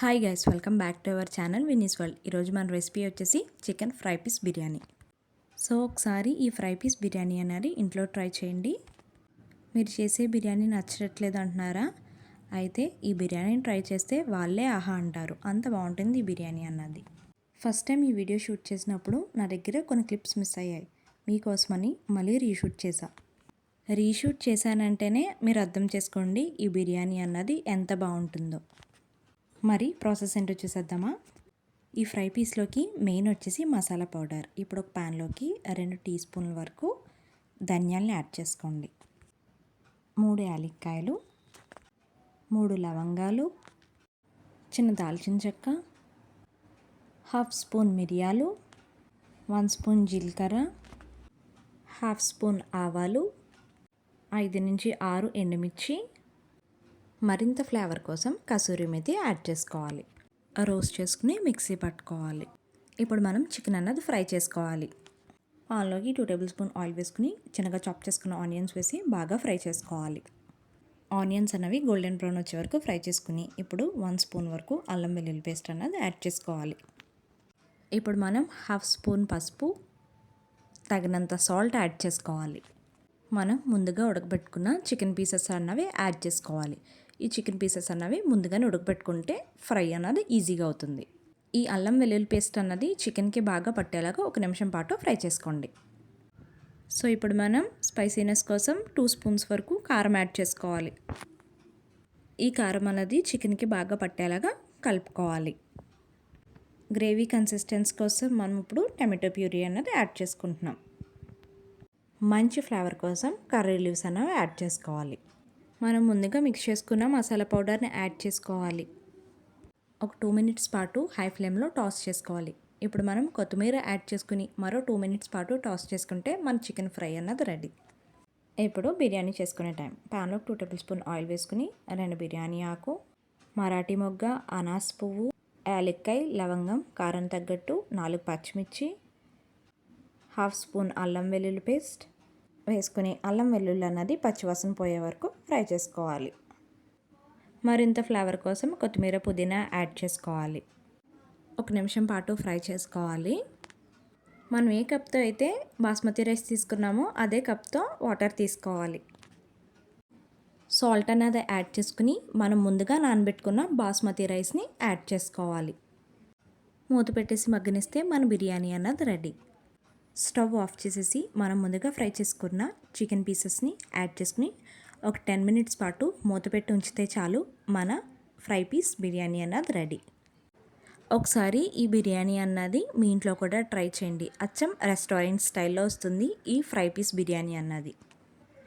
Hi guys welcome back to our channel Vini's world ఈరోజు మన recipe వచ్చేసి chicken fry piece biryani. So ఒకసారి ఈ ఫ్రై పీస్ బిర్యానీ అనేది ఇంట్లో ట్రై చేయండి. మీరు చేసే బిర్యానీ నచ్చట్లేదు అంటున్నారా? అయితే ఈ బిర్యానీని ట్రై చేస్తే వాళ్ళే ఆహా అంటారు. అంత బాగుంటుంది ఈ బిర్యానీ అన్నది. ఫస్ట్ టైం ఈ వీడియో షూట్ చేసినప్పుడు నా దగ్గర కొన్ని క్లిప్స్ మిస్ అయ్యాయి. మీకోసమని మళ్ళీ రీషూట్ చేశా. రీషూట్ చేశానంటేనే మీరు అర్థం చేసుకోండి ఈ బిర్యానీ అన్నది ఎంత బాగుంటుందో. మరి ప్రాసెస్ ఏంటో చూసేద్దామా? ఈ ఫ్రై పీస్లోకి మెయిన్ వచ్చేసి మసాలా పౌడర్. ఇప్పుడు ఒక ప్యాన్లోకి రెండు టీ స్పూన్ల వరకు ధనియాల్ని యాడ్ చేసుకోండి. మూడు యాలక్కాయలు మూడు లవంగాలు చిన్న దాల్చిన చెక్క హాఫ్ స్పూన్ మిరియాలు వన్ స్పూన్ జీలకర్ర హాఫ్ స్పూన్ ఆవాలు ఐదు నుంచి ఆరు ఎండుమిర్చి మరింత ఫ్లేవర్ కోసం కసూరి మెతి యాడ్ చేసుకోవాలి. రోస్ట్ చేసుకుని మిక్సీ పట్టుకోవాలి. ఇప్పుడు మనం చికెన్ అన్నది ఫ్రై చేసుకోవాలి. ఆన్లోకి టూ టేబుల్ స్పూన్ ఆయిల్ వేసుకుని చిన్నగా చాప్ చేసుకున్న ఆనియన్స్ వేసి బాగా ఫ్రై చేసుకోవాలి. ఆనియన్స్ అనేవి గోల్డెన్ బ్రౌన్ వచ్చే వరకు ఫ్రై చేసుకుని ఇప్పుడు వన్ స్పూన్ వరకు అల్లం వెల్లుల్లి పేస్ట్ అన్నది యాడ్ చేసుకోవాలి. ఇప్పుడు మనం హాఫ్ స్పూన్ పసుపు తగినంత సాల్ట్ యాడ్ చేసుకోవాలి. మనం ముందుగా ఉడకబెట్టుకున్న చికెన్ పీసెస్ అన్నవి యాడ్ చేసుకోవాలి. ఈ చికెన్ పీసెస్ అన్నవి ముందుగానే ఉడకబెట్టుకుంటే ఫ్రై అన్నది ఈజీగా అవుతుంది. ఈ అల్లం వెల్లుల్లి పేస్ట్ అన్నది చికెన్కి బాగా పట్టేలాగా ఒక నిమిషం పాటు ఫ్రై చేసుకోండి. సో ఇప్పుడు మనం స్పైసీనెస్ కోసం టూ స్పూన్స్ వరకు కారం యాడ్ చేసుకోవాలి. ఈ కారం అన్నది చికెన్కి బాగా పట్టేలాగా కలుపుకోవాలి. గ్రేవీ కన్సిస్టెన్స్ కోసం మనం ఇప్పుడు టమాటో ప్యూరీ అన్నది యాడ్ చేసుకుంటున్నాం. మంచి ఫ్లేవర్ కోసం కర్రీ లీవ్స్ అన్నవి యాడ్ చేసుకోవాలి. మనం ముందుగా మిక్స్ చేసుకున్న మసాలా పౌడర్ని యాడ్ చేసుకోవాలి. ఒక టూ మినిట్స్ పాటు హై ఫ్లేమ్లో టాస్ చేసుకోవాలి. ఇప్పుడు మనం కొత్తిమీర యాడ్ చేసుకుని మరో టూ మినిట్స్ పాటు టాస్ చేసుకుంటే మన చికెన్ ఫ్రై అన్నది రెడీ ఇప్పుడు బిర్యానీ చేసుకునే టైం ప్యాన్లో టూ టేబుల్ స్పూన్ ఆయిల్ వేసుకుని రెండు బిర్యానీ ఆకు మరాఠీ మొగ్గ అనాస్ పువ్వు యాలక్కాయ లవంగం కారం తగ్గట్టు నాలుగు పచ్చిమిర్చి హాఫ్ స్పూన్ అల్లం వెల్లుల్లి పేస్ట్ వేసుకుని అల్లం వెల్లుల్లి అన్నది పచ్చివాసన పోయే వరకు ఫ్రై చేసుకోవాలి. మరింత ఫ్లేవర్ కోసం కొత్తిమీర పుదీనా యాడ్ చేసుకోవాలి. ఒక నిమిషం పాటు ఫ్రై చేసుకోవాలి. మనం ఏ కప్తో అయితే బాస్మతి రైస్ తీసుకున్నామో అదే కప్తో వాటర్ తీసుకోవాలి. సాల్ట్ అనేది యాడ్ చేసుకుని మనం ముందుగా నానబెట్టుకున్న బాస్మతి రైస్ని యాడ్ చేసుకోవాలి. మూత పెట్టేసి మగ్గనిస్తే మన బిర్యానీ అన్నది రెడీ. స్టవ్ ఆఫ్ చేసేసి మనం ముందుగా ఫ్రై చేసుకున్న చికెన్ పీసెస్ని యాడ్ చేసుకుని ఒక టెన్ మినిట్స్ పాటు మూత పెట్టి ఉంచితే చాలు మన ఫ్రై పీస్ బిర్యానీ అన్నది రెడీ. ఒకసారి ఈ బిర్యానీ అన్నది మీ ఇంట్లో కూడా ట్రై చేయండి. అచ్చం రెస్టారెంట్ స్టైల్లో వస్తుంది ఈ ఫ్రై పీస్ బిర్యానీ అన్నది.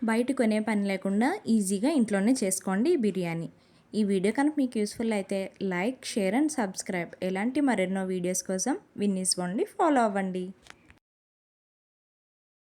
బయట కొనే పని లేకుండా ఈజీగా ఇంట్లోనే చేసుకోండి ఈ బిర్యానీ. ఈ వీడియో కనుక మీకు యూస్ఫుల్ అయితే లైక్ షేర్ అండ్ సబ్స్క్రైబ్. ఎలాంటి మరెన్నో వీడియోస్ కోసం విన్నీస్ వండి ఫాలో అవ్వండి.